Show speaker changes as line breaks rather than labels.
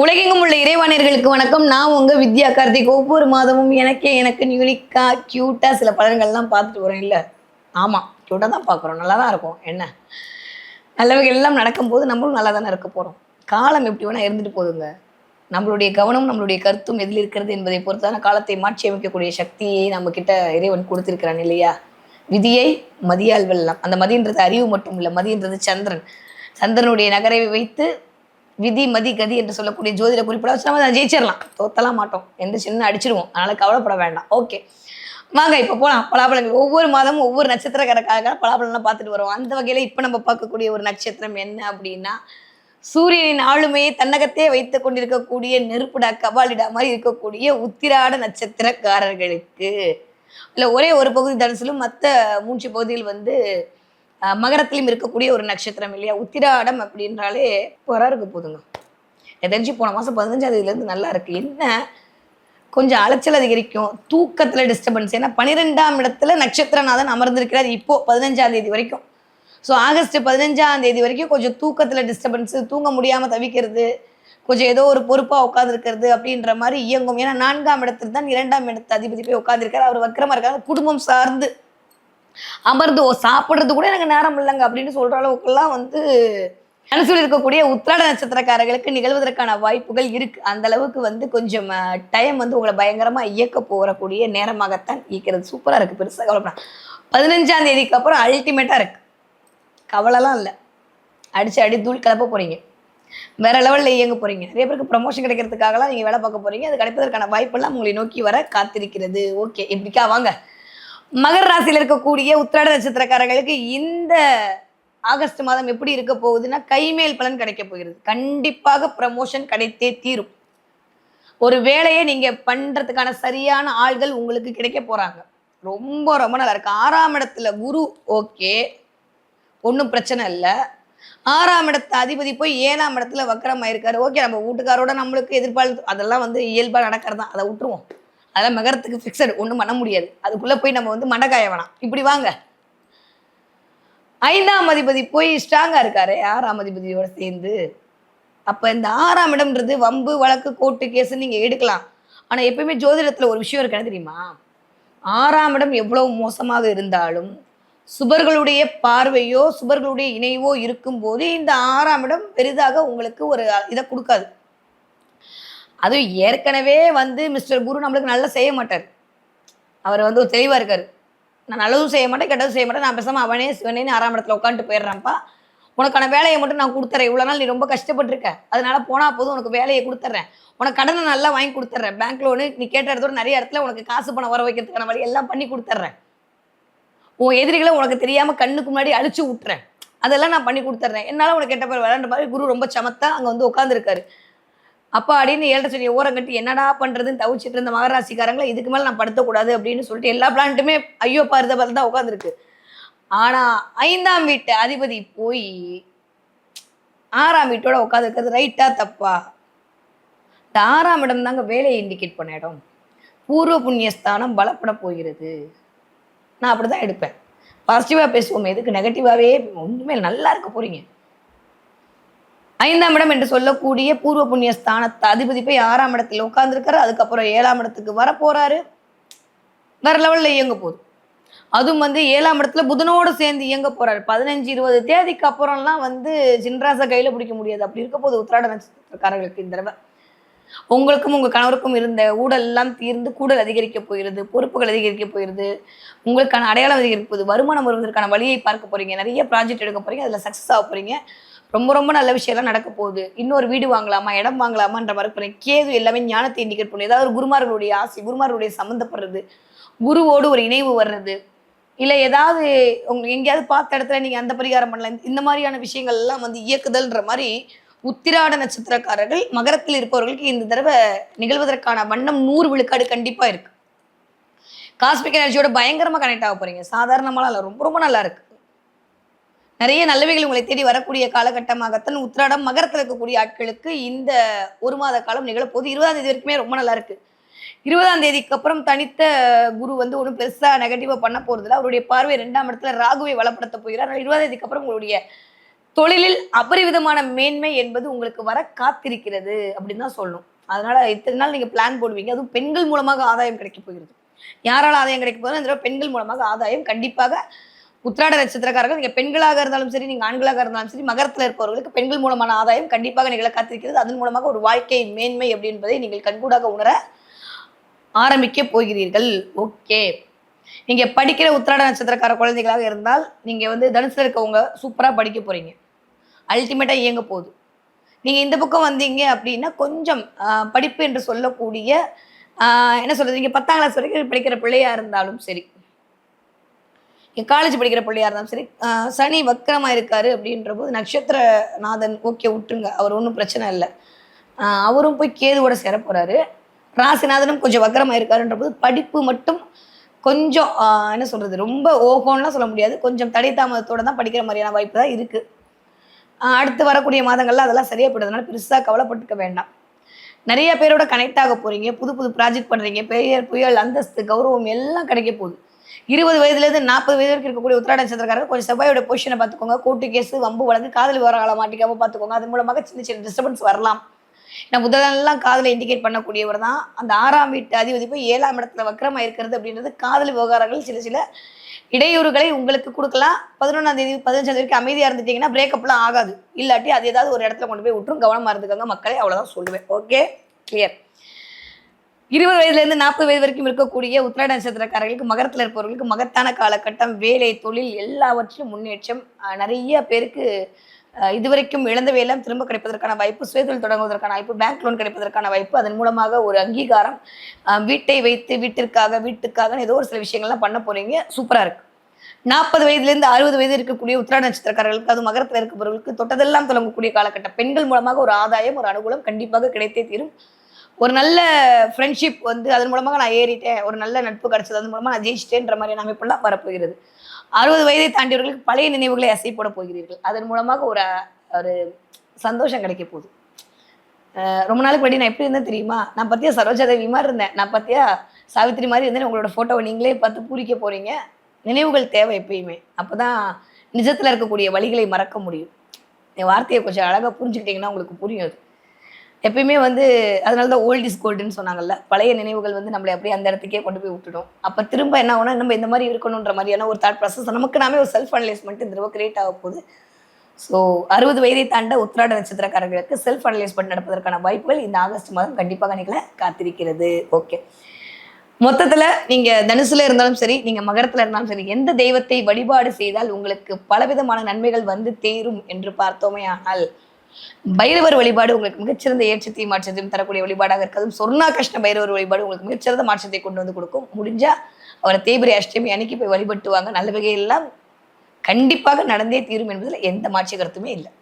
உலகெங்கும் உள்ள இறைவாணியர்களுக்கு வணக்கம். நான் உங்க வித்யா கார்த்திக். ஒவ்வொரு மாதமும் எனக்கே எனக்கு யூனிக்கா கியூட்டா சில பலன்கள்லாம் பார்த்துட்டு வரேன் இல்லை ஆமாம் கியூட்டாக தான் பார்க்குறோம். நல்லா தான் இருக்கும். என்ன? நல்லவைகள் எல்லாம் நடக்கும்போது நம்மளும் நல்லா தானே இருக்க போகிறோம் காலம் எப்படி வேணால் இருந்துட்டு போதுங்க நம்மளுடைய கவனம் நம்மளுடைய கருத்தும் எதில் இருக்கிறது என்பதை பொறுத்தான காலத்தை மாற்றி அமைக்கக்கூடிய சக்தியை நம்ம கிட்ட இறைவன் கொடுத்துருக்கிறான் இல்லையா? விதியை மதியால் வெல்லாம் அந்த மதின்றது அறிவு மட்டும் இல்லை மதின்றது சந்திரன். சந்திரனுடைய நகரை வைத்து விதி மதி கதி என்று சொல்லக்கூடிய ஜோதிட குறிப்பிட வச்சு நம்ம அதை ஜெயிச்சிடலாம். தோத்தலாம் மாட்டோம். எந்த சின்ன அடிச்சிருவோம். அதனால கவலைப்பட வேண்டாம். ஓகே வாங்க இப்போ போகலாம் பலாபலங்கள் ஒவ்வொரு மாதமும் ஒவ்வொரு நட்சத்திரக்காரக்காக பலாபலம்லாம் பார்த்துட்டு வரோம் அந்த வகையில் இப்போ நம்ம பார்க்கக்கூடிய ஒரு நட்சத்திரம் என்ன அப்படின்னா சூரியனின் ஆளுமையை தன்னகத்தே வைத்து கொண்டிருக்கக்கூடிய நெருப்புடா கபாலிடா மாதிரி இருக்கக்கூடிய உத்திராட நட்சத்திரக்காரர்களுக்கு. இல்லை ஒரே ஒரு பகுதி தனுசிலும் மற்ற மூன்று பகுதியில் வந்து மகரத்திலும் இருக்கக்கூடிய ஒரு நட்சத்திரம் இல்லையா? உத்திராடம் அப்படின்றாலே வர இருக்க போதுங்க. எதாச்சும் தெரிஞ்சு போன மாதம் பதினஞ்சாம் தேதியிலேருந்து நல்லா இருக்கு. என்ன? கொஞ்சம் அலைச்சல் அதிகரிக்கும். தூக்கத்தில் டிஸ்டர்பன்ஸ் ஏன்னா பன்னிரெண்டாம் இடத்துல நட்சத்திரநாதன் அமர்ந்திருக்கிறார் இப்போ பதினஞ்சாம் தேதி வரைக்கும். ஸோ ஆகஸ்ட் பதினஞ்சாம் தேதி வரைக்கும் கொஞ்சம் தூக்கத்தில் டிஸ்டர்பன்ஸு தூங்க முடியாமல் தவிக்கிறது கொஞ்சம் ஏதோ ஒரு பொறுப்பாக உட்காந்துருக்கிறது அப்படின்ற மாதிரி இயங்கும். ஏன்னா நான்காம் இடத்துல தான் இரண்டாம் இடத்து அதிபதி போய் உட்காந்துருக்காரு அவர் வக்கரமாக இருக்காரு. குடும்பம் சார்ந்து அமர்ந்து சாப்பிட்றது கூட எனக்கு நேரம் இல்லைங்க அப்படின்னு சொல்கிற அளவுக்குலாம் வந்து மனசில் இருக்கக்கூடிய உத்திராட நட்சத்திரக்காரர்களுக்கு நிகழ்வதற்கான வாய்ப்புகள் இருக்கு. அந்த அளவுக்கு வந்து கொஞ்சம் டைம் வந்து உங்களை பயங்கரமா இயக்க போகக்கூடிய நேரமாகத்தான் இயக்கிறது சூப்பரா இருக்கு. பெருசாக கவலைப்பட பதினஞ்சாம் தேதிக்கு அப்புறம் அல்டிமேட்டா இருக்கு. கவலைலாம் இல்லை. அடிச்சு அடி தூள் கிளப்ப போறீங்க. வேற லெவலில் இயங்க போறீங்க. நிறைய பேருக்கு ப்ரமோஷன் கிடைக்கிறதுக்காகலாம் நீங்க வேலை பார்க்க போறீங்க. அது கிடைப்பதற்கான வாய்ப்பெல்லாம் உங்களை நோக்கி வர காத்திருக்கிறது. ஓகே எப்படிக்கா வாங்க. மகர ராசியில் இருக்கக்கூடிய உத்திராட நட்சத்திரக்காரர்களுக்கு இந்த ஆகஸ்ட் மாதம் எப்படி இருக்க போகுதுன்னா கைமேல் பலன் கிடைக்க போகிறது. கண்டிப்பாக ப்ரமோஷன் கிடைத்தே தீரும். ஒரு வேலையை நீங்க பண்றதுக்கான சரியான ஆள்கள் உங்களுக்கு கிடைக்க போறாங்க. ரொம்ப ரொம்ப நல்லா இருக்கு. ஆறாம் இடத்துல குரு ஓகே. ஒன்றும் பிரச்சனை இல்லை. ஆறாம் இடத்து அதிபதி போய் ஏழாம் இடத்துல வக்கரமாயிருக்காரு. ஓகே நம்ம வீட்டுக்காரோட நம்மளுக்கு எதிர்பார்த்து அதெல்லாம் வந்து இயல்பாக நடக்கிறது? தான் அதை விட்டுருவோம். அதெல்லாம் மகரத்துக்கு ஃபிக்ஸடு ஒன்றும் பண்ண முடியாது. அதுக்குள்ளே போய் நம்ம வந்து மண்டக்காய வேணாம். இப்படி வாங்க. ஐந்தாம் அதிபதி போய் ஸ்ட்ராங்காக இருக்காரு. ஆறாம் அதிபதியோட சேர்ந்து. அப்போ இந்த ஆறாம் இடம்ன்றது வம்பு வழக்கு கோர்ட்டு கேஸ் நீங்கள் எடுக்கலாம். ஆனால் எப்பயுமே ஜோதிடத்தில் ஒரு விஷயம் இருக்கு. தெரியுமா? ஆறாம் இடம் எவ்வளோ மோசமாக இருந்தாலும் சுபர்களுடைய பார்வையோ சுபர்களுடைய இணைவோ இருக்கும்போது இந்த ஆறாம் இடம் பெரிதாக உங்களுக்கு ஒரு இதை கொடுக்காது. அதுவும் ஏற்கனவே வந்து மிஸ்டர் குரு நம்மளுக்கு நல்லா செய்ய மாட்டார். அவர் வந்து ஒரு தெளிவாக இருக்கார். நான் நல்லதும் செய்ய மாட்டேன் கெட்டதும் செய்ய மாட்டேன். நான் பேசாமல் அவனே சிவனேன்னு ஆறாம் இடத்துல உட்காந்துட்டு போயிடுறான்ப்பா. உனக்கான வேலையை மட்டும் நான் கொடுத்துறேன். இவ்வளோ நாள் நீ ரொம்ப கஷ்டப்பட்டிருக்க. அதனால போனால் போதும் உனக்கு வேலையை கொடுத்துட்றேன் உனக்கு கடனை நல்லா வாங்கி கொடுத்துட்றேன் பேங்க் லோனு நீ கேட்ட இடத்தோட நிறைய இடத்துல உனக்கு காசு பணம் வர வைக்கிறதுக்கான வழி எல்லாம் பண்ணி கொடுத்துட்றேன் உன் எதிரிகளை உனக்கு தெரியாமல் கண்ணுக்கு முன்னாடி அழிச்சு விட்டுறேன் அதெல்லாம் நான் பண்ணி கொடுத்துட்றேன் என்னால் உனக்கு கெட்ட பேர் விளாண்ட மாதிரி குரு ரொம்ப சமத்தா அங்கே வந்து உட்காந்துருக்காரு அப்பா அப்படின்னு ஏழரை சொல்லி ஓரம் கட்டி என்னடா பண்ணுறதுன்னு தவிச்சிட்டு இருந்த மகராசிக்காரங்களை இதுக்கு மேலே நான் படுத்தக்கூடாது அப்படின்னு சொல்லிட்டு எல்லா பிளான்ட்டுமே ஐயோ பாருத பார்த்து தான் உட்காந்துருக்கு ஆனால் ஐந்தாம் வீட்டு அதிபதி போய் ஆறாம் வீட்டோட உட்காந்துருக்கிறது ரைட்டா தப்பா? இந்த ஆறாம் இடம் தாங்க வேலையை இண்டிகேட் பண்ண இடம். பூர்வ புண்ணியஸ்தானம் பலப்பட போகிறது. நான் அப்படிதான் எடுப்பேன். பாசிட்டிவாக பேசுவோம். எதுக்கு நெகட்டிவாகவே ஒன்றுமே நல்லா இருக்க போகிறீங்க ஐந்தாம் இடம் என்று சொல்லக்கூடிய பூர்வ புண்ணிய ஸ்தானத்தை அதிபதி போய் ஆறாம் இடத்துல உட்கார்ந்துருக்காரு. அதுக்கப்புறம் ஏழாம் இடத்துக்கு வர போறாரு வேற லெவல்ல இயங்க போகுது. அதுவும் வந்து ஏழாம் இடத்துல புதனோடு சேர்ந்து இயங்க போறாரு. பதினஞ்சு இருபது தேதிக்கு அப்புறம்லாம் வந்து சின்ராசை கையில பிடிக்க முடியாது. அப்படி இருக்க போது உத்திராட நட்சத்திரக்காரர்களுக்கு இந்த தடவை உங்களுக்கும் உங்க கணவருக்கும் இருந்த ஊழல் எல்லாம் தீர்ந்து கூடல் அதிகரிக்க போகிறது பொறுப்புகள் அதிகரிக்க போகிறது உங்களுக்கான அடையாளம் அதிகரிக்க போகுது வருமானம் வருவதற்கான வழியை பார்க்க போறீங்க நிறைய ப்ராஜெக்ட் எடுக்க போறீங்க அதுல சக்சஸ் ஆக போறீங்க. ரொம்ப ரொம்ப நல்ல விஷயம்லாம் நடக்க போகுது இன்னொரு வீடு வாங்கலாமா இடம் வாங்கலாமான்ற மாதிரி போறீங்க கேது எல்லாமே ஞானத்தை இண்டிகேட் பண்ணும் ஏதாவது ஒரு குருமார்களுடைய ஆசை குருமார்களுடைய சம்மந்தப்படுறது குருவோடு ஒரு இணைவு வர்றது இல்லை ஏதாவது உங்களுக்கு எங்கேயாவது பார்த்த இடத்துல நீங்கள் அந்த பரிகாரம் பண்ணலாம் இந்த மாதிரியான விஷயங்கள் எல்லாம் வந்து இயக்குதல்ன்ற மாதிரி உத்திராட நட்சத்திரக்காரர்கள் மகரத்தில் இருப்பவர்களுக்கு இந்த தடவை நிகழ்வதற்கான வண்ணம் நூறு விழுக்காடு கண்டிப்பாக இருக்கு. காஸ்மிக் எனர்ஜியோட பயங்கரமாக கனெக்ட் ஆக போறீங்க. சாதாரணமாலாம் இல்லை. ரொம்ப ரொம்ப நல்லா இருக்கு. நிறைய நல்லவைகள் உங்களை தேடி வரக்கூடிய காலகட்டமாகத்தான் உத்திராடம் மகரத்தில் இருக்கக்கூடிய ஆட்களுக்கு இந்த ஒரு மாத காலம் நிகழப்போது இருபதாம் தேதி வரைக்குமே ரொம்ப நல்லா இருக்கு. இருபதாம் தேதிக்கு அப்புறம் தனித்த குரு வந்து ஒன்றும் பெருசா நெகட்டிவாக பண்ண போகிறதில்ல அவருடைய பார்வை ரெண்டாம் இடத்துல ராகுவை வளப்படுத்த போகிறார். ஆனால் இருபதாம் தேதிக்கு அப்புறம் உங்களுடைய தொழிலில் அபரிவிதமான மேன்மை என்பது உங்களுக்கு வர காத்திருக்கிறது அப்படின்னு தான் சொல்லணும். அதனால இத்தனை நாள் நீங்க பிளான் போடுவீங்க. அதுவும் பெண்கள் மூலமாக ஆதாயம் கிடைக்க போகிறது. யாரால ஆதாயம் கிடைக்க போகுது இந்த பெண்கள் மூலமாக ஆதாயம் கண்டிப்பாக உத்திராட நட்சத்திரக்காரர்கள் நீங்க பெண்களாக இருந்தாலும் சரி நீங்க ஆண்களாக இருந்தாலும் சரி மகரத்தில் இருப்பவர்களுக்கு பெண்கள் மூலமான ஆதாயம் கண்டிப்பாக நிகழ காத்திருக்கிறது. அதன் மூலமாக ஒரு வாழ்க்கையின் மேன்மை அப்படி என்பதை நீங்கள் கண்கூடாக உணர ஆரம்பிக்க போகிறீர்கள். ஓகே. நீங்க படிக்கிற உத்திராட நட்சத்திரக்கார குழந்தைகளாக இருந்தால் நீங்க வந்து தனுசுல இருக்கவங்க சூப்பரா படிக்க போறீங்க. அல்டிமேட்டா இயங்க போகுது. நீங்க இந்த பக்கம் வந்தீங்க அப்படின்னா கொஞ்சம் படிப்பு என்று சொல்லக்கூடிய என்ன சொல்றது? நீங்க பத்தாம் கிளாஸ் வரைக்கும் படிக்கிற பிள்ளையா இருந்தாலும் சரி என் காலேஜ் படிக்கிற பிள்ளையாக இருந்தாலும் சரி சனி வக்கரமாக இருக்காரு அப்படின்ற போது நட்சத்திரநாதன் ஓகே விட்டுருங்க. அவர் ஒன்றும் பிரச்சனை இல்லை. அவரும் போய் கேதுவோட சேர போகிறாரு ராசிநாதனும் கொஞ்சம் வக்கரமாக இருக்காருன்ற போது படிப்பு மட்டும் கொஞ்சம் என்ன சொல்கிறது ரொம்ப ஓகோன்லாம் சொல்ல முடியாது. கொஞ்சம் தடை தாமதத்தோடு தான் படிக்கிற மாதிரியான வாய்ப்பு தான் இருக்குது அடுத்து வரக்கூடிய மாதங்களில் அதெல்லாம் சரியாக போயிடுறதுனால பெருசாக கவலைப்பட்டுக்க வேண்டாம். நிறைய பேரோட கனெக்ட் ஆக போகிறீங்க புது புது ப்ராஜெக்ட் பண்ணுறீங்க பெயர் புயல் அந்தஸ்து கௌரவம் எல்லாம் கிடைக்க போகுது. இருபது வயதுலேருந்து நாற்பது வயது வரைக்கும் இருக்கக்கூடிய உத்திராட நட்சத்திரக்காரர் கொஞ்சம் செவ்வாயோட பொசிஷனை பார்த்துக்கோங்க. கூட்டு கேஸ் வம்பு வழக்கு காதல் விவரங்களை மாட்டிக்காம பார்த்துக்கோங்க. அது மூலமாக சின்ன சின்ன டிஸ்டர்பன்ஸ் வரலாம். ஏன்னா முதலெல்லாம் காதலை இண்டிகேட் பண்ணக்கூடியவர் தான். அந்த ஆறாம் வீட்டு அதிபதி போய் ஏழாம் இடத்துல வக்கரமாக இருக்கிறது அப்படின்றது காதல் விவகாரங்கள் சில சில இடையூறுகளை உங்களுக்கு கொடுக்கலாம். பதினொன்றாம் தேதி பதினஞ்சாம் தேதிக்கு அமைதியாக இருந்துட்டீங்கன்னா பிரேக்கப்லாம் ஆகாது. இல்லாட்டி அது ஏதாவது ஒரு இடத்துல கொண்டு போய் விட்டுரும். கவனமாக இருந்துக்கோங்க. மக்களே அவ்வளோதான் சொல்லுவேன். ஓகே கிளியர் இருபது வயதுலேருந்து நாற்பது வயது வரைக்கும் இருக்கக்கூடிய உத்திராட நட்சத்திரக்காரர்களுக்கு மகரத்தில் இருப்பவர்களுக்கு மகத்தான காலகட்டம் வேலை தொழில் எல்லாவற்றிலும் முன்னேற்றம். நிறைய பேருக்கு இதுவரைக்கும் இதுவரைக்கும் இழந்தவையெல்லாம் திரும்ப கிடைப்பதற்கான வாய்ப்பு சுயதொழில் தொடங்குவதற்கான வாய்ப்பு பேங்க் லோன் கிடைப்பதற்கான வாய்ப்பு அதன் மூலமாக ஒரு அங்கீகாரம் வீட்டை வைத்து வீட்டிற்காக வீட்டுக்காக ஏதோ ஒரு சில விஷயங்கள்லாம் பண்ண போறீங்க. சூப்பராக இருக்கு. நாற்பது வயதுலேருந்து அறுபது வயது இருக்கக்கூடிய உத்திராட நட்சத்திரக்காரர்களுக்கு அது மகரத்தில் இருக்கிறவர்களுக்கு தொட்டதெல்லாம் தொடங்கக்கூடிய காலகட்டம். பெண்கள் மூலமாக ஒரு ஆதாயம் ஒரு அனுகூலம் கண்டிப்பாக கிடைத்தே தீரும். ஒரு நல்ல ஃப்ரெண்ட்ஷிப் வந்து அதன் மூலமாக நான் ஏறிட்டேன். ஒரு நல்ல நட்பு கிடைச்சது. அதன் மூலமாக நான் ஜெயிச்சிட்டேன்ற மாதிரியான அமைப்பெல்லாம் வரப்போகிறது. அறுபது வயதை தாண்டியவர்களுக்கு பழைய நினைவுகளை அசைப்பட போகிறீர்கள். அதன் மூலமாக ஒரு ஒரு சந்தோஷம் கிடைக்க போகுது. ரொம்ப நாளுக்கு முன்னாடி நான் எப்படி இருந்தேன் தெரியுமா? நான் பற்றியா சரோஜா தேவி மாதிரி இருந்தேன். நான் பற்றியா சாவித்திரி மாதிரி இருந்தேன். உங்களோட ஃபோட்டோவை நீங்களே பார்த்து பூரிக்க போகிறீங்க நினைவுகள் தேவை எப்பயுமே. அப்போ தான் நிஜத்தில் இருக்கக்கூடிய வழிகளை மறக்க முடியும். என் வார்த்தையை கொஞ்சம் அழகாக புரிஞ்சுக்கிட்டீங்கன்னா உங்களுக்கு புரியும் அது. எப்பயுமே வந்து அதனால தான் ஓல்ட் இஸ் கோல்டுன்னு சொன்னாங்கல்ல. பழைய நினைவுகள் வந்து நம்மளை அப்படியே அந்த இடத்துக்கே கொண்டு போய் விட்டுடும். அப்போ திரும்ப என்ன ஆகும்னா நம்ம இந்த மாதிரி இருக்கணுன்ற மாதிரியான ஒரு தாட் ப்ராசஸ் நமக்கு நாமே ஒரு செல்ஃப் அனலைஸ்மெண்ட் இந்த தடவை கிரியேட் ஆக போகுது. ஸோ அறுபது வயதை தாண்ட உத்திராட நட்சத்திரக்காரர்களுக்கு செல்ஃப் அனலைஸ்மெண்ட் நடப்பதற்கான வாய்ப்புகள் இந்த ஆகஸ்ட் மாதம் கண்டிப்பாக நிகழ காத்திருக்கிறது. ஓகே மொத்தத்தில் நீங்கள் தனுசுல இருந்தாலும் சரி நீங்கள் மகரத்தில் இருந்தாலும் சரி எந்த தெய்வத்தை வழிபாடு செய்தால் உங்களுக்கு பலவிதமான நன்மைகள் வந்து தேரும் என்று பார்த்தோமே ஆனால் பைரவர் வழிபாடு உங்களுக்கு மிகச்சிறந்த ஏற்றத்தையும் மாற்றத்தையும் தரக்கூடிய வழிபாடாக இருக்கிறதும் சொர்ணா கிருஷ்ண பைரவர் வழிபாடு உங்களுக்கு மிகச்சிறந்த மாற்றத்தை கொண்டு வந்து கொடுக்கும். முடிஞ்சா அவரை தேய்பிரை அஷ்டமி அன்னைக்கு போய் வழிபட்டுவாங்க நல்ல வகையெல்லாம் கண்டிப்பாக நடந்தே தீரும் என்பதில் எந்த மாற்று கருத்துமே இல்லை.